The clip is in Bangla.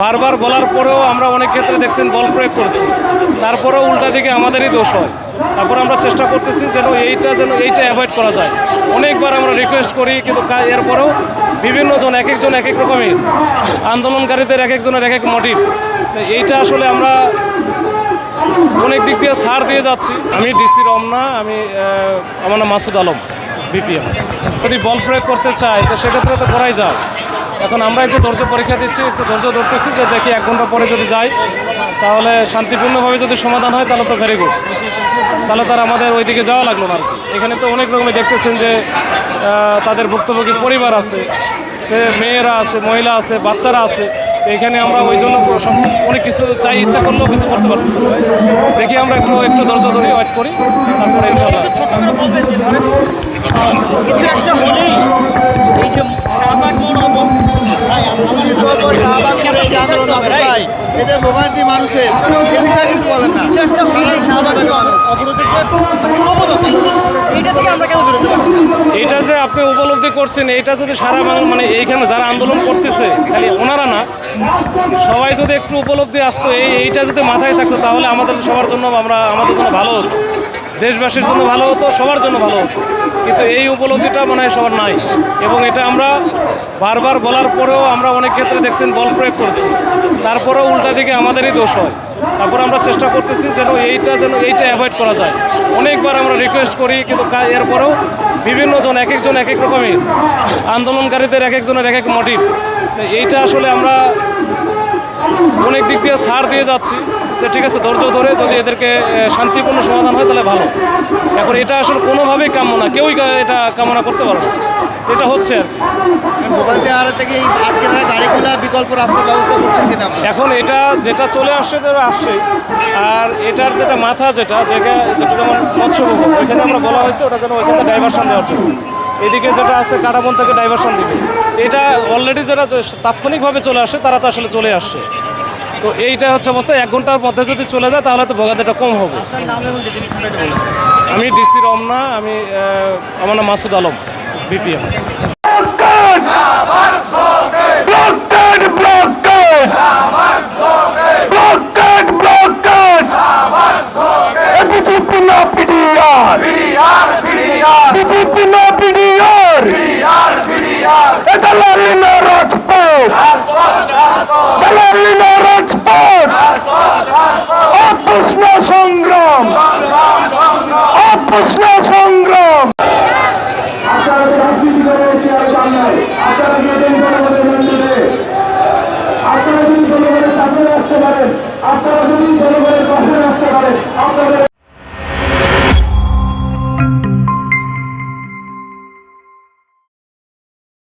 বারবার বলার পরেও আমরা অনেক ক্ষেত্রে দেখছেন বল প্রয়োগ করছি। তারপরেও উল্টা দিকে আমাদেরই দোষ হয়। তারপর আমরা চেষ্টা করতেছি যেন এইটা যেন এইটা অ্যাভয়েড করা যায়। অনেকবার আমরা রিকোয়েস্ট করি, কিন্তু এরপরেও বিভিন্ন জন, এক একজন এক এক রকমের, আন্দোলনকারীদের এক একজনের এক এক মোটিভ তো এইটা আসলে আমরা অনেক দিক দিয়ে ছাড় দিয়ে যাচ্ছি। আমি ডিসি রমনা, আমি আমার নাম মাসুদ আলম বিপিএম যদি বল প্রয়োগ করতে চাই তো সেক্ষেত্রে তো করাই যায়। এখন আমরা একটু ধৈর্য পরীক্ষা দিচ্ছি একটু ধৈর্য ধরতেছি যে দেখি এক ঘণ্টা পরে যদি যাই তাহলে শান্তিপূর্ণভাবে যদি সমাধান হয় তাহলে তো ভেরি গুড তাহলে তার আমাদের ওইদিকে যাওয়া লাগল না আর কি। এখানে তো অনেক রকমের দেখতেছেন যে তাদের ভুক্তভোগী পরিবার আছে সে মেয়েরা আছে মহিলা আছে বাচ্চারা আছে তো এখানে আমরা ওই জন্য অনেক কিছু চাই ইচ্ছা করলেও কিছু করতে পারতেছি দেখি আমরা একটু একটু ধৈর্য ধরে ওয়েট করি তারপরে ইনশাল্লাহ। ভাই মোবাইল দিয়ে মানুষের এ বিষয়ে কিছু বলেন না। অবরোধের যে প্রবণতা এইটা থেকে আমরা কেন বেরোতে পারছি এটা যে আপনি উপলব্ধি করছেন এটা যদি সারা বাংলা মানে এইখানে যারা আন্দোলন করতেছে খালি ওনারা না সবাই যদি একটু উপলব্ধি আসতো এই এইটা যদি মাথায় থাকতো তাহলে আমাদের সবার জন্য আমরা আমাদের জন্য ভালো হতো। দেশবাসীর জন্য ভালো হতো, সবার জন্য ভালো হতো। কিন্তু এই উপলব্ধিটা মনে হয় সবার নাই। এবং এটা আমরা বারবার বলার পরেও আমরা অনেক ক্ষেত্রে দেখছেন বল প্রয়োগ করছি। তারপরেও উল্টা দিকে আমাদেরই দোষ হয়। তারপর আমরা চেষ্টা করতেছি যেন এইটা যেন এইটা অ্যাভয়েড করা যায়। অনেকবার আমরা রিকোয়েস্ট করি, কিন্তু এরপরেও বিভিন্ন জন এক একজন এক এক রকমের, আন্দোলনকারীদের এক একজনের এক এক মোটিভ তো এইটা আসলে আমরা অনেক দিক দিয়ে ছাড় দিয়ে যাচ্ছি। যে ঠিক আছে ধৈর্য ধরে যদি এদেরকে শান্তিপূর্ণ সমাধান হয় তাহলে ভালো। এখন এটা আসলে কোনোভাবেই কাম্য না কেউই এটা কামনা করতে পারে না। এটা হচ্ছে এখন এটা যেটা চলে আসছে তারা আসছে। আর এটার যেটা মাথা যেটা যেটা যেটা যেমন মৎস্যভোগ ওইখানে আমরা বলা হয়েছে ওটা যেন ওইখানে ডাইভারশন দেওয়ার জন্য। এদিকে যেটা আছে কাটাবন থেকে ডাইভারশন দিবে। এটা অলরেডি যেটা তাৎক্ষণিকভাবে চলে আসে তারা তো আসলে চলে আসছে। তো এইটা হচ্ছে অবস্থা এক ঘণ্টার মধ্যে যদি চলে যায় তাহলে তো ভোগান্তিটা কম হবে। আমি ডিসি রমনা আমি আমার নাম Masud Alam BPM! Blockade, blockade! BJP না অপ্রশ্ন সংগ্রাম। অপ্রশ্ন সংগ্রাম।